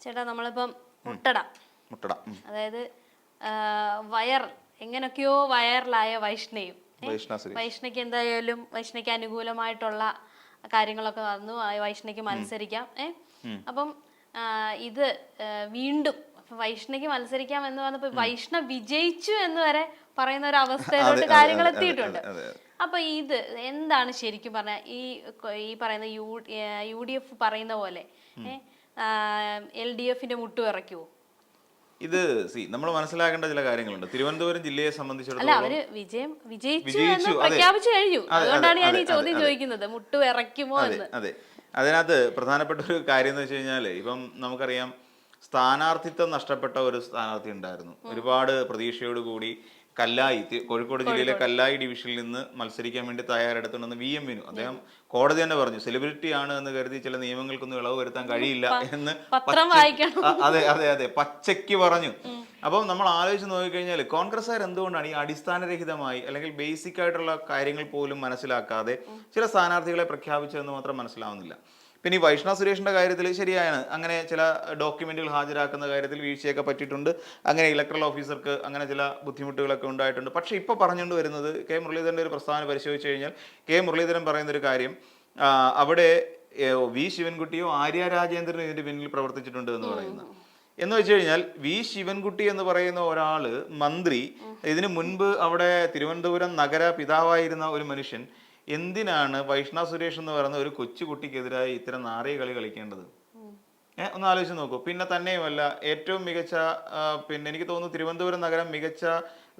ചേട്ടാ നമ്മളിപ്പം മുട്ടട. മുട്ടട. അതായത് വയർ എങ്ങനെയൊക്കെയോ വയറിലായ വൈഷ്ണയും. വൈഷ്ണയ്ക്ക് എന്തായാലും വൈഷ്ണയ്ക്ക് അനുകൂലമായിട്ടുള്ള കാര്യങ്ങളൊക്കെ വന്നു. ആ വൈഷ്ണയ്ക്ക് മത്സരിക്കാം. ഏ? അപ്പം ഇത് വീണ്ടും വൈഷ്ണയ്ക്ക് മത്സരിക്കാം എന്ന് പറഞ്ഞപ്പോ വൈഷ്ണ വിജയിച്ചു എന്ന് വരെ പറയുന്ന ഒരു അവസ്ഥയിലോട്ട് കാര്യങ്ങൾ എത്തിയിട്ടുണ്ട്. അപ്പൊ ഇത് എന്താണ് ശരിക്കും പറഞ്ഞ ഈ ഈ പറയുന്ന യു യു ഡി എഫ് പറയുന്ന പോലെ? എൽ ഡി എഫിന്റെ മുട്ടു ഇറക്കുവോ? ഇത് സി നമ്മൾ മനസ്സിലാക്കേണ്ട ചില കാര്യങ്ങളുണ്ട്. തിരുവനന്തപുരം ജില്ലയെ സംബന്ധിച്ചിടത്തോളം അവർ വിജയം വിജയിച്ചു എന്ന് പ്രഖ്യാപിച്ചു കഴിഞ്ഞു. അതുകൊണ്ടാണ് ഞാൻ ഈ ചോദ്യം ചോദിക്കുന്നത്. മുട്ടു ഇറക്കുമോ എന്ന്. അതെ. അതിനകത്ത് പ്രധാനപ്പെട്ട ഒരു കാര്യം എന്ന് വെച്ച് കഴിഞ്ഞാൽ ഇപ്പം നമുക്കറിയാം സ്ഥാനാർത്ഥിത്വം നഷ്ടപ്പെട്ട ഒരു സ്ഥാനാർത്ഥി ഉണ്ടായിരുന്നു. ഒരുപാട് പ്രതീക്ഷയോട് കൂടി കല്ലായി കോഴിക്കോട് ജില്ലയിലെ കല്ലായി ഡിവിഷനിൽ നിന്ന് മത്സരിക്കാൻ വേണ്ടി തയ്യാറെടുത്തുണ്ടെന്ന് വി എം വിനു. അദ്ദേഹം കോടതി തന്നെ പറഞ്ഞു സെലിബ്രിറ്റി ആണ് എന്ന് കരുതി ചില നിയമങ്ങൾക്കൊന്നും ഇളവ് വരുത്താൻ കഴിയില്ല എന്ന്. അതെ അതെ അതെ പച്ചയ്ക്ക് പറഞ്ഞു. അപ്പം നമ്മൾ ആലോചിച്ച് നോക്കിക്കഴിഞ്ഞാൽ കോൺഗ്രസ്സുകാർ എന്തുകൊണ്ടാണ് ഈ അടിസ്ഥാനരഹിതമായി അല്ലെങ്കിൽ ബേസിക് ആയിട്ടുള്ള കാര്യങ്ങൾ പോലും മനസ്സിലാക്കാതെ ചില സ്ഥാനാർത്ഥികളെ പ്രഖ്യാപിച്ചതെന്ന് മാത്രം മനസ്സിലാവുന്നില്ല. പിന്നെ ഈ വൈഷ്ണവ സുരേഷിന്റെ കാര്യത്തിൽ ശരിയാണ്. അങ്ങനെ ചില ഡോക്യുമെന്റുകൾ ഹാജരാക്കുന്ന കാര്യത്തിൽ വീഴ്ചയൊക്കെ പറ്റിയിട്ടുണ്ട്. അങ്ങനെ ഇലക്ട്രൽ ഓഫീസർക്ക് അങ്ങനെ ചില ബുദ്ധിമുട്ടുകളൊക്കെ ഉണ്ടായിട്ടുണ്ട്. പക്ഷേ ഇപ്പോൾ പറഞ്ഞുകൊണ്ട് വരുന്നത് കെ മുരളീധരന്റെ ഒരു പ്രസ്താവന പരിശോധിച്ച് കഴിഞ്ഞാൽ കെ മുരളീധരൻ പറയുന്നൊരു കാര്യം അവിടെ വി ശിവൻകുട്ടിയോ ആര്യ രാജേന്ദ്രൻ ഇതിന്റെ പിന്നിൽ പ്രവർത്തിച്ചിട്ടുണ്ട് എന്ന് പറയുന്നത് എന്ന് വെച്ച് കഴിഞ്ഞാൽ വി ശിവൻകുട്ടി എന്ന് പറയുന്ന ഒരാൾ മന്ത്രി ഇതിനു മുൻപ് അവിടെ തിരുവനന്തപുരം നഗര പിതാവായിരുന്ന ഒരു മനുഷ്യൻ എന്തിനാണ് വൈഷ്ണവ് സുരേഷ് എന്ന് പറയുന്ന ഒരു കൊച്ചുകുട്ടിക്കെതിരായി ഇത്തരം നാറിയ കളി കളിക്കേണ്ടത്? ഏഹ് ഒന്ന് ആലോചിച്ച് നോക്കൂ. പിന്നെ തന്നെയുമല്ല ഏറ്റവും മികച്ച പിന്നെ എനിക്ക് തോന്നുന്നു തിരുവനന്തപുരം നഗരം മികച്ച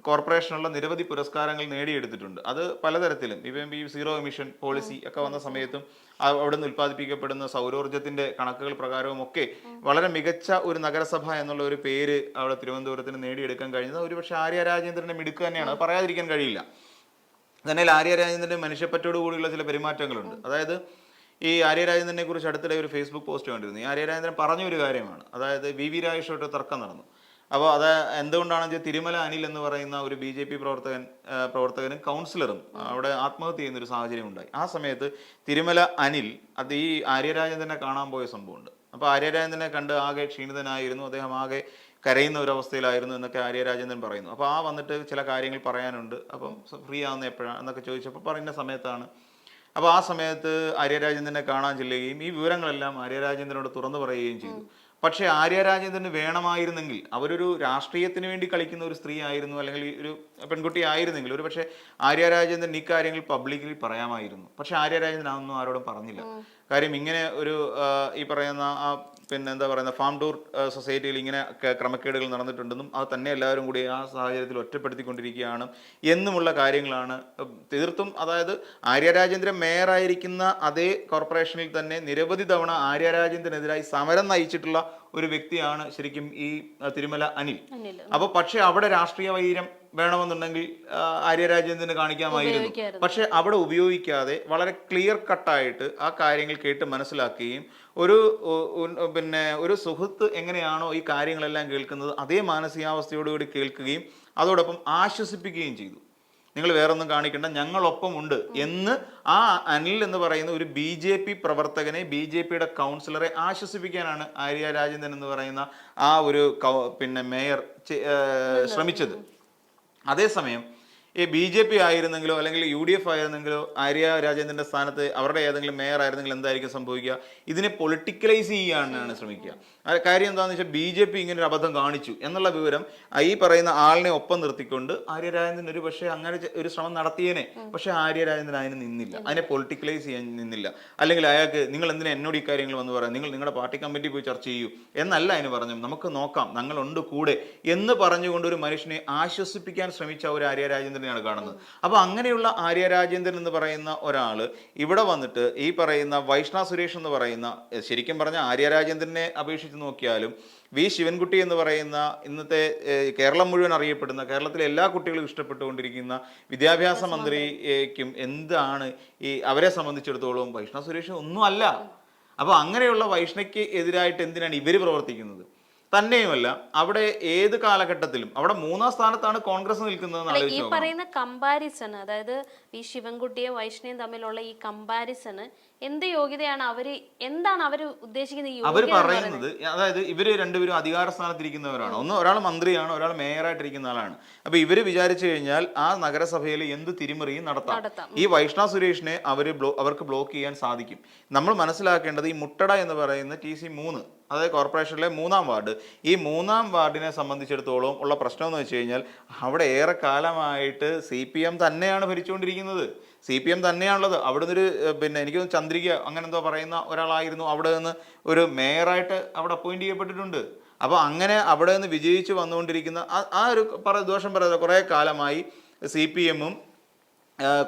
കോർപ്പറേഷനുള്ള നിരവധി പുരസ്കാരങ്ങൾ നേടിയെടുത്തിട്ടുണ്ട്. അത് പലതരത്തിലും. ഇപ്പം ഈ സീറോ എമിഷൻ പോളിസി ഒക്കെ വന്ന സമയത്തും അവിടെ നിന്ന് ഉൽപ്പാദിപ്പിക്കപ്പെടുന്ന സൗരോർജത്തിന്റെ കണക്കുകൾ പ്രകാരവും ഒക്കെ വളരെ മികച്ച ഒരു നഗരസഭ എന്നുള്ള ഒരു പേര് അവിടെ തിരുവനന്തപുരത്തിന് നേടിയെടുക്കാൻ കഴിഞ്ഞത്. ഒരുപക്ഷെ ആര്യ രാജേന്ദ്രന്റെ മിടുക്ക് തന്നെയാണ്. അത് പറയാതിരിക്കാൻ കഴിയില്ല. തന്നെ ആര്യ രാജേന്ദ്രന്റെ മനുഷ്യപ്പറ്റോട് കൂടിയുള്ള ചില പെരുമാറ്റങ്ങളുണ്ട്. അതായത് ഈ ആര്യ രാജേന്ദ്രനെ കുറിച്ച് അടുത്തിടെ ഒരു ഫേസ്ബുക്ക് പോസ്റ്റ് കണ്ടിരുന്നു. ഈ ആര്യ രാജേന്ദ്രൻ പറഞ്ഞ ഒരു കാര്യമാണ്. അതായത് വി വി രാജേഷോട്ട് തർക്കം നടന്നു. അപ്പോൾ അത് എന്തുകൊണ്ടാണെന്ന് വെച്ചാൽ തിരുമല അനിൽ എന്ന് പറയുന്ന ഒരു ബി ജെ പി പ്രവർത്തകൻ പ്രവർത്തകനും കൗൺസിലറും അവിടെ ആത്മഹത്യ ചെയ്യുന്ന ഒരു സാഹചര്യം ഉണ്ടായി. ആ സമയത്ത് തിരുമല അനിൽ അത് ഈ ആര്യരാജേന്ദ്രനെ കാണാൻ പോയ സംഭവമുണ്ട്. അപ്പോൾ ആര്യരാജേന്ദ്രനെ കണ്ട് ആകെ ക്ഷീണിതനായിരുന്നു. അദ്ദേഹം ആകെ കരയുന്ന ഒരു അവസ്ഥയിലായിരുന്നു എന്നൊക്കെ ആര്യ രാജേന്ദ്രൻ പറയുന്നു. അപ്പോൾ ആ വന്നിട്ട് ചില കാര്യങ്ങൾ പറയാനുണ്ട്. അപ്പം ഫ്രീ ആവുന്ന എപ്പോഴാണ് എന്നൊക്കെ ചോദിച്ചപ്പോൾ പറയുന്ന സമയത്താണ്. അപ്പോൾ ആ സമയത്ത് ആര്യ രാജേന്ദ്രനെ കാണാൻ ചെല്ലുകയും ഈ വിവരങ്ങളെല്ലാം ആര്യ രാജേന്ദ്രനോട് തുറന്നു പറയുകയും ചെയ്തു. പക്ഷേ ആര്യ രാജേന്ദ്രന് വേണമായിരുന്നെങ്കിൽ അവരൊരു രാഷ്ട്രീയത്തിന് വേണ്ടി കളിക്കുന്ന ഒരു സ്ത്രീ ആയിരുന്നു അല്ലെങ്കിൽ ഒരു പെൺകുട്ടി ആയിരുന്നെങ്കിൽ ഒരു പക്ഷേ ആര്യ രാജേന്ദ്രൻ ഈ കാര്യങ്ങൾ പബ്ലിക്കലി പറയാമായിരുന്നു. പക്ഷേ ആര്യ രാജേന്ദ്രൻ അതൊന്നും ആരോടും പറഞ്ഞില്ല. കാര്യം ഇങ്ങനെ ഒരു ഈ പറയുന്ന ആ പിന്നെ എന്താ പറയുന്ന ഫാം ടൂർ സൊസൈറ്റിയിൽ ഇങ്ങനെ ക്രമക്കേടുകൾ നടന്നിട്ടുണ്ടെന്നും അത് തന്നെ എല്ലാവരും കൂടി ആ സാഹചര്യത്തിൽ ഒറ്റപ്പെടുത്തിക്കൊണ്ടിരിക്കുകയാണ് എന്നുമുള്ള കാര്യങ്ങളാണ്. തീർത്തും അതായത് ആര്യരാജേന്ദ്രൻ മേയറായിരിക്കുന്ന അതേ കോർപ്പറേഷനിൽ തന്നെ നിരവധി തവണ ആര്യരാജേന്ദ്രനെതിരായി സമരം നയിച്ചിട്ടുള്ള ഒരു വ്യക്തിയാണ് ശരിക്കും ഈ തിരുമല അനിൽ. അപ്പോൾ പക്ഷേ അവിടെ രാഷ്ട്രീയ വൈരം വേണമെന്നുണ്ടെങ്കിൽ ആര്യരാജേന്ദ്രന് ആര്യ രാജേന്ദ്രന് കാണിക്കാമായിരുന്നു പക്ഷെ അവിടെ ഉപയോഗിക്കാതെ വളരെ ക്ലിയർ കട്ടായിട്ട് ആ കാര്യങ്ങൾ കേട്ട് മനസ്സിലാക്കുകയും ഒരു പിന്നെ ഒരു സുഹൃത്ത് എങ്ങനെയാണോ ഈ കാര്യങ്ങളെല്ലാം കേൾക്കുന്നത് അതേ മാനസികാവസ്ഥയോടുകൂടി കേൾക്കുകയും അതോടൊപ്പം ആശ്വസിപ്പിക്കുകയും ചെയ്തു. നിങ്ങൾ വേറൊന്നും കാണിക്കേണ്ട ഞങ്ങളൊപ്പമുണ്ട് എന്ന് ആ അനിൽ എന്ന് പറയുന്ന ഒരു ബി ജെ പി പ്രവർത്തകനെ ബി ജെ പിയുടെ കൗൺസിലറെ ആശ്വസിപ്പിക്കാനാണ് ആര്യ രാജേന്ദ്രൻ എന്ന് പറയുന്ന ആ ഒരു പിന്നെ മേയർ ശ്രമിച്ചത്. അതേസമയം ഈ ബി ജെ പി ആയിരുന്നെങ്കിലോ അല്ലെങ്കിൽ യു ഡി എഫ് ആയിരുന്നെങ്കിലോ ആര്യ രാജേന്ദ്രന്റെ സ്ഥാനത്ത് അവരുടെ ഏതെങ്കിലും മേയർ ആയിരുന്നെങ്കിൽ എന്തായിരിക്കും സംഭവിക്കുക? ഇതിനെ പൊളിറ്റിക്കലൈസ് ചെയ്യാനാണ് ശ്രമിക്കുക. കാര്യം എന്താണെന്ന് വെച്ചാൽ ബി ജെ പി ഇങ്ങനെ ഒരു അബദ്ധം കാണിച്ചു എന്നുള്ള വിവരം ഈ പറയുന്ന ആളിനെ ഒപ്പം നിർത്തിക്കൊണ്ട് ആര്യ രാജേന്ദ്രൻ ഒരു പക്ഷേ അങ്ങനെ ഒരു ശ്രമം നടത്തിയേനെ. പക്ഷേ ആര്യ രാജേന്ദ്രൻ അതിന് നിന്നില്ല. അതിനെ പൊളിറ്റിക്കലൈസ് ചെയ്യാൻ നിന്നില്ല. അല്ലെങ്കിൽ അയാൾക്ക് നിങ്ങൾ എന്തിനാ എന്നോട് ഈ കാര്യങ്ങൾ വന്ന് പറയാം? നിങ്ങൾ നിങ്ങളുടെ പാർട്ടി കമ്മിറ്റി പോയി ചർച്ച ചെയ്യൂ. എന്നല്ല അതിന് പറഞ്ഞു നമുക്ക് നോക്കാം. ഞങ്ങളുണ്ട് കൂടെ എന്ന് പറഞ്ഞുകൊണ്ട് ഒരു മനുഷ്യനെ ആശ്വസിപ്പിക്കാൻ ശ്രമിച്ച ഒരു ആര്യ രാജേന്ദ്രനെയാണ് കാണുന്നത്. അപ്പോൾ അങ്ങനെയുള്ള ആര്യ രാജേന്ദ്രൻ എന്ന് പറയുന്ന ഒരാൾ ഇവിടെ വന്നിട്ട് ഈ പറയുന്ന വൈഷ്ണ സുരേഷ് എന്ന് പറയുന്ന ശരിക്കും പറഞ്ഞ ആര്യ രാജേന്ദ്രനെ അപേക്ഷിച്ച് നോക്കിയാലും വി ശിവൻകുട്ടി എന്ന് പറയുന്ന ഇന്നത്തെ കേരളം മുഴുവൻ അറിയപ്പെടുന്ന കേരളത്തിലെ എല്ലാ കുട്ടികളും ഇഷ്ടപ്പെട്ടുകൊണ്ടിരിക്കുന്ന വിദ്യാഭ്യാസ മന്ത്രിക്കും എന്താണ് ഈ അവരെ സംബന്ധിച്ചിടത്തോളം വൈഷ്ണ സുരേഷ് ഒന്നും അല്ല അപ്പോൾ അങ്ങനെയുള്ള വൈഷ്ണയ്ക്ക് എതിരായിട്ട് എന്തിനാണ് ഇവർ പ്രവർത്തിക്കുന്നത്? തന്നെയുമല്ല അവിടെ ഏത് കാലഘട്ടത്തിലും അവിടെ മൂന്നാം സ്ഥാനത്താണ് കോൺഗ്രസ് നിൽക്കുന്നത് ഈ പറയുന്ന കമ്പാരിസൺ അതായത് ഈ ശിവൻകുട്ടിയും വൈഷ്ണയും തമ്മിലുള്ള ഈ കമ്പാരിസണ് എന്ത് യോഗ്യതയാണ് അവർ എന്താണ് അവർ ഉദ്ദേശിക്കുന്നത് അവർ പറയുന്നത്? അതായത് ഇവർ രണ്ടുപേരും അധികാര സ്ഥാനത്തിരിക്കുന്നവരാണ്. ഒന്ന് ഒരാൾ മന്ത്രിയാണ് ഒരാൾ മേയറായിട്ടിരിക്കുന്ന ആളാണ്. അപ്പൊ ഇവർ വിചാരിച്ചു കഴിഞ്ഞാൽ ആ നഗരസഭയിൽ എന്ത് തിരിമറിയും നടത്താം. നടത്താം. ഈ വൈഷ്ണ സുരേഷിനെ അവർ അവർക്ക് ബ്ലോക്ക് ചെയ്യാൻ സാധിക്കും. നമ്മൾ മനസ്സിലാക്കേണ്ടത് ഈ മുട്ടട എന്ന് പറയുന്ന ടി സി മൂന്ന് അതായത് കോർപ്പറേഷനിലെ മൂന്നാം വാർഡ്. ഈ മൂന്നാം വാർഡിനെ സംബന്ധിച്ചിടത്തോളം ഉള്ള പ്രശ്നം എന്ന് വെച്ച് കഴിഞ്ഞാൽ അവിടെ ഏറെ കാലമായിട്ട് സി പി എം തന്നെയാണ് ഭരിച്ചുകൊണ്ടിരിക്കുന്നത്. സി പി എം തന്നെയാണുള്ളത്. അവിടെ നിന്നൊരു പിന്നെ എനിക്ക് ചന്ദ്രിക അങ്ങനെ എന്തോ പറയുന്ന ഒരാളായിരുന്നു അവിടെ നിന്ന് ഒരു മേയറായിട്ട് അവിടെ അപ്പോയിന്റ് ചെയ്യപ്പെട്ടിട്ടുണ്ട്. അപ്പോൾ അങ്ങനെ അവിടെ നിന്ന് വിജയിച്ച് വന്നുകൊണ്ടിരിക്കുന്ന ആ- ഒരു പറ ദോഷം പറയാതെ കുറേ കാലമായി സി പി എമ്മും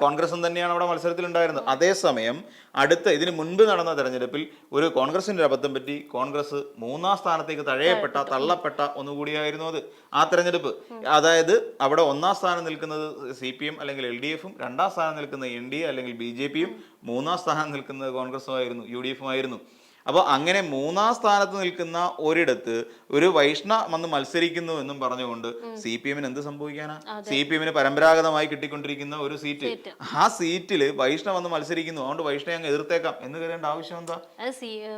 കോൺഗ്രസും തന്നെയാണ് അവിടെ മത്സരത്തിലുണ്ടായിരുന്നത്. അതേസമയം അടുത്ത ഇതിന് മുൻപ് നടന്ന തെരഞ്ഞെടുപ്പിൽ ഒരു കോൺഗ്രസിന്റെ ഒരു അബദ്ധം പറ്റി കോൺഗ്രസ് മൂന്നാം സ്ഥാനത്തേക്ക് തഴയപ്പെട്ട തള്ളപ്പെട്ട ഒന്നുകൂടിയായിരുന്നു അത്. ആ തെരഞ്ഞെടുപ്പ്. അതായത് അവിടെ ഒന്നാം സ്ഥാനം നിൽക്കുന്നത് സി പി എം അല്ലെങ്കിൽ എൽ ഡി എഫും രണ്ടാം സ്ഥാനം നിൽക്കുന്നത് എൻ ഡി എ അല്ലെങ്കിൽ ബി ജെ പിയും മൂന്നാം സ്ഥാനം നിൽക്കുന്നത് കോൺഗ്രസും ആയിരുന്നു യു ഡി എഫും ആയിരുന്നു അപ്പോൾ അങ്ങനെ മൂന്നാം സ്ഥാനത്ത് നിൽക്കുന്ന ഒരിടത്ത് ഒരു വൈഷ്ണ വന്ന് മത്സരിക്കുന്നു എന്നും പറഞ്ഞുകൊണ്ട് സി പി എമ്മിന് എന്ത് സംഭവിക്കാനാ? സി പി എമ്മിന് പരമ്പരാഗതമായി കിട്ടിക്കൊണ്ടിരിക്കുന്ന ഒരു സീറ്റ്. ആ സീറ്റിൽ വൈഷ്ണ വന്ന് മത്സരിക്കുന്നു. അതുകൊണ്ട് വൈഷ്ണവ അങ്ങ് എതിർത്തേക്കാം എന്ന് കരുതേണ്ട ആവശ്യം എന്താ?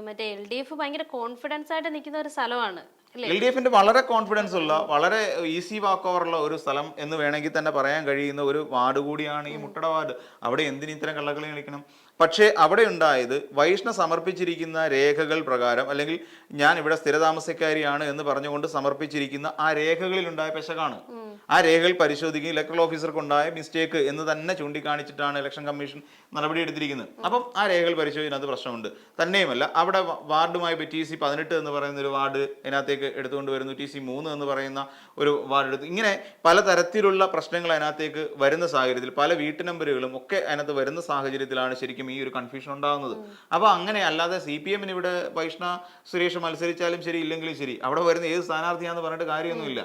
മറ്റേ എൽ ഡി എഫ് ഭയങ്കര കോൺഫിഡൻസ് ആയിട്ട് നിൽക്കുന്ന ഒരു സ്ഥലമാണ്. എൽ ഡി എഫിന്റെ വളരെ കോൺഫിഡൻസ് ഉള്ള വളരെ ഈസി വാക്ക് ഓവറുള്ള ഒരു സ്ഥലം എന്ന് വേണമെങ്കിൽ തന്നെ പറയാൻ കഴിയുന്ന ഒരു വാർഡ് കൂടിയാണ് ഈ മുട്ടട വാർഡ്. അവിടെ എന്തിന് ഇത്തരം കള്ളക്കളി കളിക്കണം? പക്ഷേ അവിടെ ഉണ്ടായത് വൈഷ്ണ സമർപ്പിച്ചിരിക്കുന്ന രേഖകൾ പ്രകാരം അല്ലെങ്കിൽ ഞാൻ ഇവിടെ സ്ഥിരതാമസക്കാരിയാണ് എന്ന് പറഞ്ഞുകൊണ്ട് സമർപ്പിച്ചിരിക്കുന്ന ആ രേഖകളിൽ ഉണ്ടായ പെശകാണ്. ആ രേഖകൾ പരിശോധിക്കുക ഇലക്ട്രൽ ഓഫീസർക്ക് ഉണ്ടായ മിസ്റ്റേക്ക് എന്ന് തന്നെ ചൂണ്ടിക്കാണിച്ചിട്ടാണ് ഇലക്ഷൻ കമ്മീഷൻ നടപടി എടുത്തിരിക്കുന്നത്. അപ്പം ആ രേഖകൾ പരിശോധിക്കുന്നത് പ്രശ്നമുണ്ട്. തന്നെയുമല്ല അവിടെ വാർഡുമായി ടി സി പതിനെട്ട് എന്ന് പറയുന്ന ഒരു വാർഡ് ഇതിനകത്തേക്ക് എടുത്തുകൊണ്ട് വരുന്നു. ടി സി മൂന്ന് എന്ന് പറയുന്ന ഒരു വാർഡ് എടുത്ത് ഇങ്ങനെ പലതരത്തിലുള്ള പ്രശ്നങ്ങൾ അതിനകത്തേക്ക് വരുന്ന സാഹചര്യത്തിൽ പല വീട്ടു നമ്പറുകളും ഒക്കെ അതിനകത്ത് വരുന്ന സാഹചര്യത്തിലാണ് ശരിക്കും ഈ ഒരു കൺഫ്യൂഷൻ ഉണ്ടാകുന്നത് അപ്പോൾ അങ്ങനെ അല്ലാതെ സി പി എമ്മിന് ഇവിടെ വൈഷ്ണ സുരേഷ് മത്സരിച്ചാലും ശരി ഇല്ലെങ്കിലും ശരി അവിടെ വരുന്ന ഏത് സ്ഥാനാർത്ഥിയാന്ന് പറഞ്ഞിട്ട് കാര്യമൊന്നുമില്ല.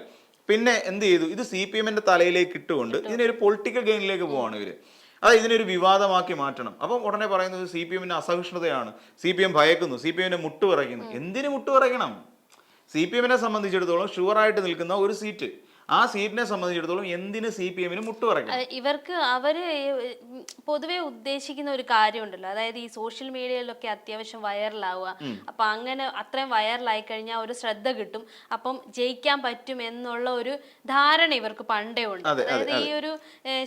പിന്നെ എന്ത് ചെയ്തു? ഇത് സി പി എമ്മിന്റെ തലയിലേക്ക് ഇട്ടുകൊണ്ട് ഇതിനൊരു പൊളിറ്റിക്കൽ ഗെയിനിലേക്ക് പോവാണ് ഇവർ. അത് ഇതിനൊരു വിവാദമാക്കി മാറ്റണം. അപ്പം ഉടനെ പറയുന്നത് സി പി എമ്മിന്റെ അസഹിഷ്ണുതയാണ്. സി പി എം ഭയക്കുന്നു. സി പി എമ്മിനെ മുട്ടുപറയ്ക്കുന്നു എന്തിനു മുട്ടുപറയ്ക്കണം സി പി എമ്മിനെ സംബന്ധിച്ചിടത്തോളം ഷുവറായിട്ട് നിൽക്കുന്ന ഒരു സീറ്റ് ആ സീറ്റിനെ സംബന്ധിച്ചിടത്തോളം എന്തിന് സി പി എമ്മിന് മുട്ടുപറയ്ക്കണം അഹ് ഇവർക്ക് അവർ പൊതുവെ ഉദ്ദേശിക്കുന്ന ഒരു കാര്യമുണ്ടല്ലോ. അതായത് ഈ സോഷ്യൽ മീഡിയയിലൊക്കെ അത്യാവശ്യം വൈറലാവുക. അപ്പൊ അങ്ങനെ അത്രയും വൈറലായി കഴിഞ്ഞാൽ ഒരു ശ്രദ്ധ കിട്ടും. അപ്പം ജയിക്കാൻ പറ്റും എന്നുള്ള ഒരു ധാരണ ഇവർക്ക് പണ്ടേ ഉണ്ട്. അതായത് ഈ ഒരു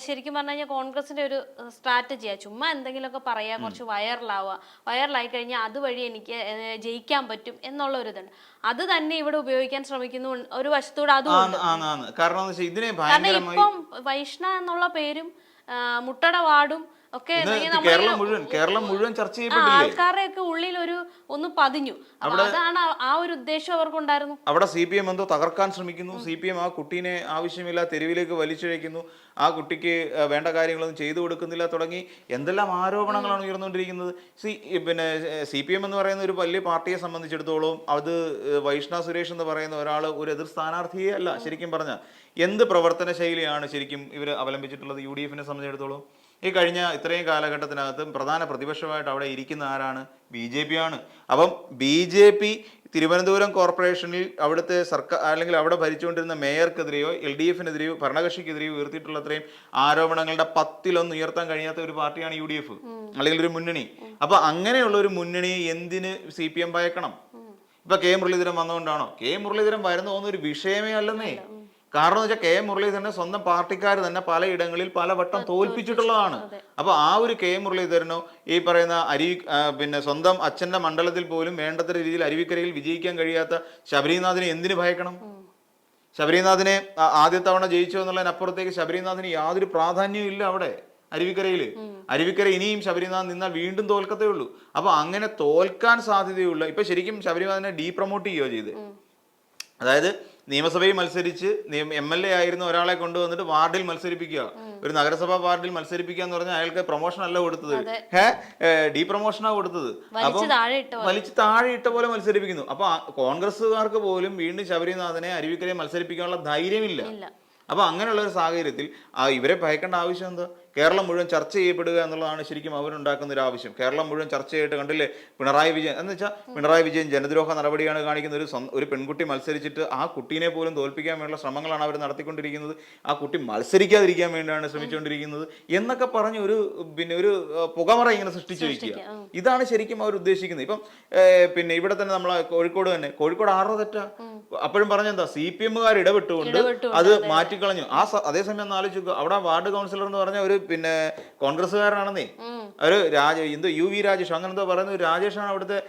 ശരിക്കും പറഞ്ഞു കഴിഞ്ഞാൽ കോൺഗ്രസിന്റെ ഒരു സ്ട്രാറ്റജിയാ. ചുമ്മാ എന്തെങ്കിലുമൊക്കെ പറയാ കുറച്ച് വൈറലാവുക. വൈറലായി കഴിഞ്ഞാൽ അതുവഴി എനിക്ക് ജയിക്കാൻ പറ്റും എന്നുള്ള ഒരു ഇതുണ്ട്. അത് തന്നെ ഇവിടെ ഉപയോഗിക്കാൻ ശ്രമിക്കുന്നു. ഒരു വശത്തൂടെ അതും കാരണം ഇതിനെ ഇപ്പം വൈഷ്ണ എന്നുള്ള പേരും മുട്ടട വാർഡും ഒക്കെ ഇത് കേരളം മുഴുവൻ കേരളം മുഴുവൻ ചർച്ച ചെയ്യപ്പെട്ടില്ലേ? ആൾക്കാരുടെ ഒക്കെ ഉള്ളിൽ ഒരു ഒന്ന് പതിഞ്ഞു. അതാണ് ആ- ഒരു ഉദ്ദേശം അവർക്കുണ്ടായിരുന്നു. അവിടെ സി പി എം എന്തോ തകർക്കാൻ ശ്രമിക്കുന്നു. സി പി എം ആ കുട്ടീനെ ആവശ്യമില്ല തെരുവിലേക്ക് വലിച്ചിഴയ്ക്കുന്നു. ആ കുട്ടിക്ക് വേണ്ട കാര്യങ്ങളൊന്നും ചെയ്തു കൊടുക്കുന്നില്ല തുടങ്ങി. എന്തെല്ലാം ആരോപണങ്ങളാണ് ഉയർന്നുകൊണ്ടിരിക്കുന്നത്? സി പിന്നെ സി പി എം എന്ന് പറയുന്ന ഒരു വലിയ പാർട്ടിയെ സംബന്ധിച്ചിടത്തോളം അത് വൈഷ്ണവ സുരേഷ് എന്ന് പറയുന്ന ഒരാൾ ഒരു എതിർ സ്ഥാനാർത്ഥിയെ അല്ല ശരിക്കും പറഞ്ഞാൽ എന്ത് പ്രവർത്തന ശൈലിയാണ് ശരിക്കും ഇവർ അവലംബിച്ചിട്ടുള്ളത് യു ഡി എഫിനെ സംബന്ധിച്ചിടത്തോളം? ഈ കഴിഞ്ഞ ഇത്രയും കാലഘട്ടത്തിനകത്തും പ്രധാന പ്രതിപക്ഷമായിട്ട് അവിടെ ഇരിക്കുന്ന ആരാണ്? ബി ജെ പി ആണ്. അപ്പം ബി ജെ പി തിരുവനന്തപുരം കോർപ്പറേഷനിൽ അവിടുത്തെ സർക്കാർ അല്ലെങ്കിൽ അവിടെ ഭരിച്ചുകൊണ്ടിരുന്ന മേയർക്കെതിരെയോ എൽ ഡി എഫിനെതിരെയോ ഭരണകക്ഷിക്കെതിരെയോ ഉയർത്തിയിട്ടുള്ള അത്രയും ആരോപണങ്ങളുടെ പത്തിലൊന്ന് ഉയർത്താൻ കഴിയാത്ത ഒരു പാർട്ടിയാണ് യു ഡി എഫ് അല്ലെങ്കിൽ ഒരു മുന്നണി. അപ്പൊ അങ്ങനെയുള്ള ഒരു മുന്നണി എന്തിന് സി പി എം ഭയക്കണം? ഇപ്പൊ കെ മുരളീധരൻ വന്നുകൊണ്ടാണോ കെ മുരളീധരൻ വരുന്ന ഒന്നൊരു ഒരു വിഷയമേ അല്ലെന്നേ. കാരണം എന്ന് വെച്ചാൽ കെ മുരളീധരനെ സ്വന്തം പാർട്ടിക്കാർ തന്നെ പലയിടങ്ങളിൽ പലവട്ടം തോൽപ്പിച്ചിട്ടുള്ളതാണ്. അപ്പൊ ആ ഒരു കെ എം മുരളീധരനോ ഈ പറയുന്ന അരി പിന്നെ സ്വന്തം അച്ഛന്റെ മണ്ഡലത്തിൽ പോലും വേണ്ടത്ര രീതിയിൽ അരുവിക്കരയിൽ വിജയിക്കാൻ കഴിയാത്ത ശബരിനാഥിനെ എന്തിനു ഭയക്കണം? ശബരിനാഥിനെ ആദ്യ തവണ ജയിച്ചു എന്നുള്ളതിനപ്പുറത്തേക്ക് ശബരിനാഥിന് യാതൊരു പ്രാധാന്യവും ഇല്ല അവിടെ അരുവിക്കരയിൽ അരുവിക്കര ഇനിയും ശബരിനാഥ് നിന്നാൽ വീണ്ടും തോൽക്കത്തേ ഉള്ളൂ. അപ്പൊ അങ്ങനെ തോൽക്കാൻ സാധ്യതയുള്ള ഇപ്പൊ ശരിക്കും ശബരിനാഥിനെ ഡീ പ്രൊമോട്ട് ചെയ്യുകയോ ചെയ്ത് അതായത് നിയമസഭയിൽ മത്സരിച്ച് എം എൽ എ ആയിരുന്ന ഒരാളെ കൊണ്ടുവന്നിട്ട് വാർഡിൽ മത്സരിപ്പിക്കുക. ഒരു നഗരസഭാ വാർഡിൽ മത്സരിപ്പിക്കുക എന്ന് പറഞ്ഞാൽ അയാൾക്ക് പ്രൊമോഷൻ അല്ല കൊടുത്തത്. ഡി ഡീ പ്രൊമോഷനാ കൊടുത്തത്. പോലെ. വലിച്ച് താഴെ ഇട്ട പോലെ മത്സരിപ്പിക്കുന്നു. അപ്പൊ കോൺഗ്രസ്സുകാർക്ക് പോലും വീണ്ടും ശബരിനാഥനെ അരുവിക്കരയെ മത്സരിപ്പിക്കാനുള്ള ധൈര്യമില്ല. അപ്പൊ അങ്ങനെയുള്ള ഒരു സാഹചര്യത്തിൽ ഇവരെ ഭയക്കേണ്ട ആവശ്യം എന്താ? കേരളം മുഴുവൻ ചർച്ച ചെയ്യപ്പെടുക എന്നുള്ളതാണ് ശരിക്കും അവരുണ്ടാക്കുന്ന ഒരു ആവശ്യം. കേരളം മുഴുവൻ ചർച്ച ചെയ്തിട്ട് കണ്ടില്ലേ പിണറായി വിജയൻ. എന്ന് വെച്ചാൽ പിണറായി വിജയൻ ജനദ്രോഹ നടപടിയാണ് കാണിക്കുന്ന ഒരു ഒരു പെൺകുട്ടി മത്സരിച്ചിട്ട് ആ കുട്ടീനെ പോലും തോൽപ്പിക്കാൻ വേണ്ടിയുള്ള ശ്രമങ്ങളാണ് അവർ നടത്തിക്കൊണ്ടിരിക്കുന്നത്. ആ കുട്ടി മത്സരിക്കാതിരിക്കാൻ വേണ്ടിയാണ് ശ്രമിച്ചുകൊണ്ടിരിക്കുന്നത് എന്നൊക്കെ പറഞ്ഞ് ഒരു പിന്നെ ഒരു പുകമറ ഇങ്ങനെ സൃഷ്ടിച്ചു വയ്ക്കുക. ഇതാണ് ശരിക്കും അവർ ഉദ്ദേശിക്കുന്നത്. ഇപ്പം പിന്നെ ഇവിടെ തന്നെ നമ്മളെ കോഴിക്കോട് തന്നെ. കോഴിക്കോട് ആറോ തെറ്റാ? അപ്പോഴും പറഞ്ഞെന്താ സി പി എമ്മുകാർ ഇടപെട്ടുകൊണ്ട് അത് മാറ്റിക്കളഞ്ഞു. ആ അതേസമയം ഒന്ന് ആലോചിക്കുക അവിടെ വാർഡ് കൗൺസിലർ എന്ന് പറഞ്ഞ ഒരു പിന്നെ കോൺഗ്രസ്സുകാരനാണെന്നേ. ഒരു രാജ എന്തോ യു വി രാജേഷ് അങ്ങനെ എന്തോ പറയുന്ന ഒരു രാജേഷാണ് അവിടുത്തെ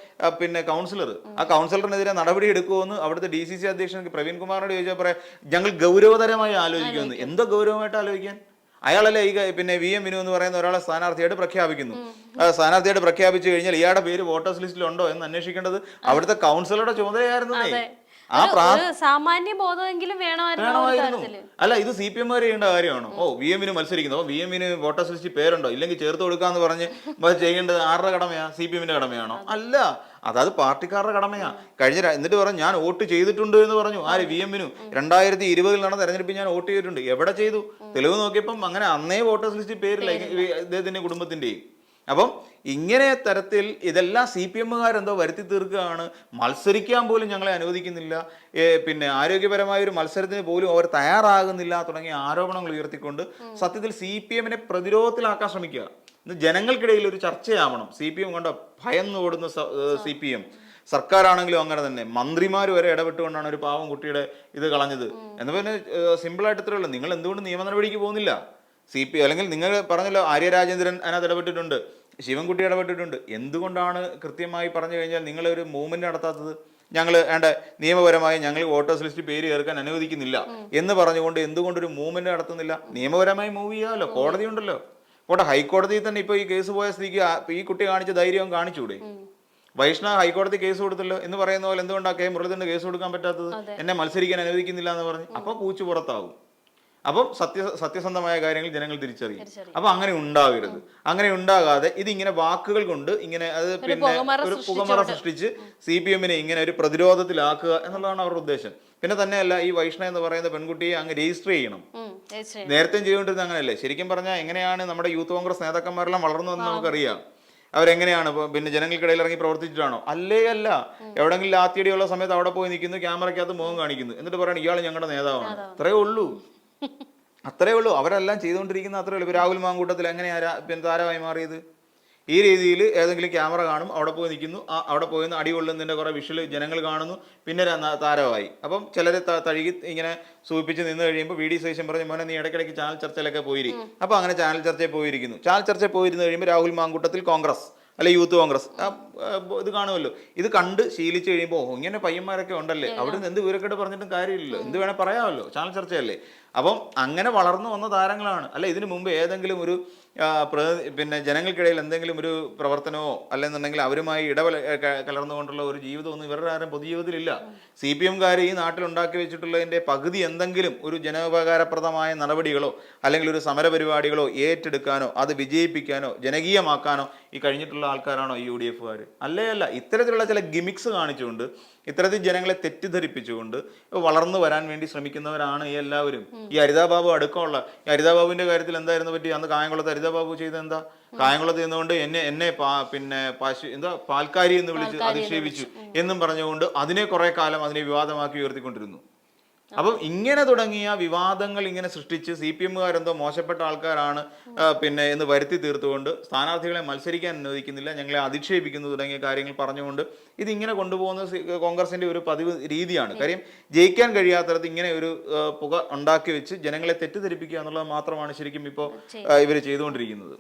പിന്നെ കൗൺസിലർ. ആ കൗൺസിലറിനെതിരെ നടപടി എടുക്കുമെന്ന് അവിടുത്തെ ഡി സി സി അധ്യക്ഷൻ പ്രവീൺ കുമാറിനോട് ചോദിച്ചാൽ പറയാം ഞങ്ങൾ ഗൗരവതരമായി ആലോചിക്കുമെന്ന് എന്തോ ഗൗരവമായിട്ട് ആലോചിക്കാൻ? അയാളല്ലേ ഈ പിന്നെ വി എം വിനു എന്ന് പറയുന്ന ഒരാളെ സ്ഥാനാർത്ഥിയായിട്ട് പ്രഖ്യാപിക്കുന്നു. ആ സ്ഥാനാർത്ഥിയായിട്ട് പ്രഖ്യാപിച്ചു കഴിഞ്ഞാൽ ഇയാളുടെ പേര് വോട്ടേഴ്സ് ലിസ്റ്റിലുണ്ടോ എന്ന് അന്വേഷിക്കേണ്ടത് അവിടുത്തെ കൗൺസിലറുടെ ചുമതലയായിരുന്നേ ആ സാമാന്യ ബോധമെങ്കിലും വേണമായിരുന്നു. അല്ല ഇത് സി പി എമ്മാർ ചെയ്യേണ്ട കാര്യമാണോ? ഓ വി എമ്മിന് മത്സരിക്കുന്നു. വി എമ്മിന് വോട്ടേഴ്സ് ലിസ്റ്റിൽ പേരുണ്ടോ? ഇല്ലെങ്കിൽ ചേർത്ത് കൊടുക്കാന്ന് പറഞ്ഞ് ചെയ്യേണ്ടത് ആരുടെ കടമയാ? സി പി എമ്മിന്റെ കടമയാണോ? അല്ല അതായത് പാർട്ടിക്കാരുടെ കടമയാ. കഴിഞ്ഞ എന്നിട്ട് പറഞ്ഞു ഞാൻ വോട്ട് ചെയ്തിട്ടുണ്ട് എന്ന് പറഞ്ഞു. ആര്? വി എമ്മിനു രണ്ടായിരത്തി ഇരുപതിൽ നടന്ന തെരഞ്ഞെടുപ്പിൽ ഞാൻ വോട്ട് ചെയ്തിട്ടുണ്ട്. എവിടെ ചെയ്തു? തെളിവ് നോക്കിയപ്പം അങ്ങനെ അന്നേ വോട്ടേഴ്സ് ലിസ്റ്റിൽ പേരില്ല. ഇദ്ദേഹത്തിന്റെ കുടുംബത്തിന്റെയും. അപ്പം ഇങ്ങനെ തരത്തിൽ ഇതെല്ലാം സി പി എമ്മുകാരെന്തോ വരുത്തി തീർക്കുകയാണ് മത്സരിക്കാൻ പോലും ഞങ്ങളെ അനുവദിക്കുന്നില്ല. പിന്നെ ആരോഗ്യപരമായ ഒരു മത്സരത്തിന് പോലും അവർ തയ്യാറാകുന്നില്ല തുടങ്ങിയ ആരോപണങ്ങൾ ഉയർത്തിക്കൊണ്ട് സത്യത്തിൽ സി പി എമ്മിനെ പ്രതിരോധത്തിലാക്കാൻ ശ്രമിക്കുക. ഇന്ന് ജനങ്ങൾക്കിടയിൽ ഒരു ചർച്ചയാവണം. സി പി എം കൊണ്ട് ഭയന്ന് ഓടുന്ന സി പി എം. സർക്കാരാണെങ്കിലും അങ്ങനെ തന്നെ. മന്ത്രിമാർ വരെ ഇടപെട്ടുകൊണ്ടാണ് ഒരു പാവം കുട്ടിയുടെ ഇത് കളഞ്ഞത്. എന്ന് പറഞ്ഞാൽ സിമ്പിളായിട്ട് ഇത്രയുള്ളൂ നിങ്ങൾ എന്തുകൊണ്ട് നിയമ നടപടിക്ക് പോകുന്നില്ല? സി പി അല്ലെങ്കിൽ നിങ്ങൾ പറഞ്ഞല്ലോ ആര്യ രാജേന്ദ്രൻ അതിനകത്ത് ഇടപെട്ടിട്ടുണ്ട് ശിവൻകുട്ടി ഇടപെട്ടിട്ടുണ്ട്. എന്തുകൊണ്ടാണ് കൃത്യമായി പറഞ്ഞു കഴിഞ്ഞാൽ നിങ്ങൾ ഒരു മൂവ്മെന്റ് നടത്താത്തത്? ഞങ്ങൾ വേണ്ട നിയമപരമായി ഞങ്ങൾ വോട്ടേഴ്സ് ലിസ്റ്റ് പേര് ചേർക്കാൻ അനുവദിക്കുന്നില്ല എന്ന് പറഞ്ഞുകൊണ്ട് എന്തുകൊണ്ട് ഒരു മൂവ്മെന്റ് നടത്തുന്നില്ല? നിയമപരമായി മൂവ് ചെയ്യാമല്ലോ കോടതി ഉണ്ടല്ലോ. പോട്ടെ ഹൈക്കോടതിയിൽ തന്നെ ഇപ്പൊ ഈ കേസ് പോയ സ്ഥിതിക്ക് ഈ കുട്ടി കാണിച്ച ധൈര്യം കാണിച്ചൂടെ വൈഷ്ണവ ഹൈക്കോടതി കേസ് കൊടുത്തല്ലോ എന്ന് പറയുന്ന പോലെ എന്തുകൊണ്ടാ കെ മുരളീധരന് കേസ് കൊടുക്കാൻ പറ്റാത്തത്? എന്നെ മത്സരിക്കാൻ അനുവദിക്കുന്നില്ല എന്ന് പറഞ്ഞ്. അപ്പൊ പൂച്ചു പുറത്താവും. അപ്പം സത്യ സത്യസന്ധമായ കാര്യങ്ങൾ ജനങ്ങൾ തിരിച്ചറിയും. അപ്പൊ അങ്ങനെ ഉണ്ടാകരുത്. അങ്ങനെ ഉണ്ടാകാതെ ഇതിങ്ങനെ വാക്കുകൾ കൊണ്ട് ഇങ്ങനെ അത് പിന്നെ ഒരു പുകമറ സൃഷ്ടിച്ച് സി പി എമ്മിനെ ഇങ്ങനെ ഒരു പ്രതിരോധത്തിലാക്കുക എന്നുള്ളതാണ് അവരുടെ ഉദ്ദേശം. പിന്നെ തന്നെയല്ല ഈ വൈഷ്ണ എന്ന് പറയുന്ന പെൺകുട്ടിയെ അങ്ങ് രജിസ്റ്റർ ചെയ്യണം. നേരത്തെ ചെയ്തുകൊണ്ടിരുന്ന അങ്ങനെയല്ലേ? ശരിക്കും പറഞ്ഞാൽ എങ്ങനെയാണ് നമ്മുടെ യൂത്ത് കോൺഗ്രസ് നേതാക്കന്മാരെല്ലാം വളർന്നതെന്ന് നമുക്കറിയാം. അവരെങ്ങനെയാണ് പിന്നെ ജനങ്ങൾക്കിടയിൽ ഇറങ്ങി പ്രവർത്തിച്ചിട്ടാണോ? അല്ലേ അല്ല. എവിടെങ്കിലും ആത്തിയടിയുള്ള സമയത്ത് അവിടെ പോയി നിൽക്കുന്നു ക്യാമറയ്ക്കകത്ത് മുഖം കാണിക്കുന്നു. എന്നിട്ട് പറയണം ഇയാൾ ഞങ്ങളുടെ നേതാവാണ്. അത്രേ ഉള്ളൂ. അത്രേ ഉള്ളൂ. അവരെല്ലാം ചെയ്തുകൊണ്ടിരിക്കുന്ന അത്രേ ഉള്ളൂ. രാഹുൽ മാങ്കൂട്ടത്തിൽ എങ്ങനെയാരാ പിന്നെ താരമായി മാറിയത്? ഈ രീതിയിൽ ഏതെങ്കിലും ക്യാമറ കാണും അവിടെ പോയി നിൽക്കുന്നു. ആ അവിടെ പോയി നിന്ന് അടി കൊള്ളുന്നതിന്റെ കുറേ വിഷ്വൽ ജനങ്ങൾ കാണുന്നു. പിന്നെ താരമായി. അപ്പം ചിലരെ ത- തഴുകി ഇങ്ങനെ സൂചിപ്പിച്ച് നിന്ന് കഴിയുമ്പോൾ വി ഡി സതീശൻ പറഞ്ഞു മോനെ നീ ഇടയ്ക്കിടയ്ക്ക് ചാനൽ ചർച്ചയിലൊക്കെ പോയിരിക്കും അപ്പോൾ അങ്ങനെ ചാനൽ ചർച്ചയിൽ പോയിരിക്കുന്നു. ചാനൽ ചർച്ചയിൽ പോയിരുന്നു കഴിയുമ്പോൾ രാഹുൽ മാങ്കൂട്ടത്തിൽ കോൺഗ്രസ്. അല്ലെ യൂത്ത് കോൺഗ്രസ്. ഇത് കാണുമല്ലോ. ഇത് കണ്ട് ശീലിച്ചു കഴിയുമ്പോൾ ഇങ്ങനെ പയ്യന്മാരൊക്കെ ഉണ്ടല്ലേ? അവിടെ നിന്ന് എന്ത് വിവരക്കേട് പറഞ്ഞിട്ടും കാര്യമില്ലല്ലോ. എന്ത് വേണേൽ പറയാമല്ലോ. ചാനൽ ചർച്ചയല്ലേ? അപ്പം അങ്ങനെ വളർന്നു വന്ന താരങ്ങളാണ്. അല്ലെ ഇതിനു മുമ്പ് ഏതെങ്കിലും ഒരു പിന്നെ ജനങ്ങൾക്കിടയിൽ എന്തെങ്കിലും ഒരു പ്രവർത്തനമോ അല്ലെന്നുണ്ടെങ്കിൽ അവരുമായി ഇടപെല കലർന്നുകൊണ്ടുള്ള ഒരു ജീവിതമൊന്നും ഇവരുടെ ആരും പൊതുജീവിതത്തിലില്ല സി പി എംകാർ ഈ നാട്ടിൽ ഉണ്ടാക്കി വെച്ചിട്ടുള്ളതിന്റെ പകുതി എന്തെങ്കിലും ഒരു ജനോപകാരപ്രദമായ നടപടികളോ അല്ലെങ്കിൽ ഒരു സമരപരിപാടികളോ ഏറ്റെടുക്കാനോ അത് വിജയിപ്പിക്കാനോ ജനകീയമാക്കാനോ ഈ കഴിഞ്ഞിട്ടുള്ള ആൾക്കാരാണോ ഈ യു ഡി എഫുകാർ അല്ലേ അല്ല. ഇത്തരത്തിലുള്ള ചില ഗിമിക്സ് കാണിച്ചുകൊണ്ട് ഇത്തരത്തിൽ ജനങ്ങളെ തെറ്റിദ്ധരിപ്പിച്ചുകൊണ്ട് വളർന്നു വരാൻ വേണ്ടി ശ്രമിക്കുന്നവരാണ് ഈ എല്ലാവരും. ഈ ഹരിതാബാബു അടുക്കമുള്ള ഈ ഹരിതാബാബുവിന്റെ കാര്യത്തിൽ എന്തായിരുന്നു പറ്റി? അന്ന് കായംകുളത്ത് ഹരിതാബാബു ചെയ്ത എന്താ കായംകുളത്ത് നിന്നുകൊണ്ട് എന്നെ എന്നെ പിന്നെ പാശു എന്താ പാൽക്കാരി എന്ന് വിളിച്ച് അധിക്ഷേപിച്ചു എന്നും പറഞ്ഞുകൊണ്ട് അതിനെ കുറെ കാലം അതിനെ വിവാദമാക്കി ഉയർത്തിക്കൊണ്ടിരുന്നു. അപ്പം ഇങ്ങനെ തുടങ്ങിയ വിവാദങ്ങൾ ഇങ്ങനെ സൃഷ്ടിച്ച് സി പി എമ്മുകാരെന്തോ മോശപ്പെട്ട ആൾക്കാരാണ് പിന്നെ എന്ന് വരുത്തി തീർത്തുകൊണ്ട് സ്ഥാനാർത്ഥികളെ മത്സരിക്കാൻ അനുവദിക്കുന്നില്ല ഞങ്ങളെ അധിക്ഷേപിക്കുന്നു തുടങ്ങിയ കാര്യങ്ങൾ പറഞ്ഞുകൊണ്ട് ഇതിങ്ങനെ കൊണ്ടുപോകുന്ന കോൺഗ്രസിന്റെ ഒരു പതിവ് രീതിയാണ്. കാര്യം ജയിക്കാൻ കഴിയാത്തടത്ത് ഇങ്ങനെ ഒരു പുക ഉണ്ടാക്കി വെച്ച് ജനങ്ങളെ തെറ്റിദ്ധരിപ്പിക്കുക എന്നുള്ളത് മാത്രമാണ് ശരിക്കും ഇപ്പോൾ ഇവർ ചെയ്തുകൊണ്ടിരിക്കുന്നത്.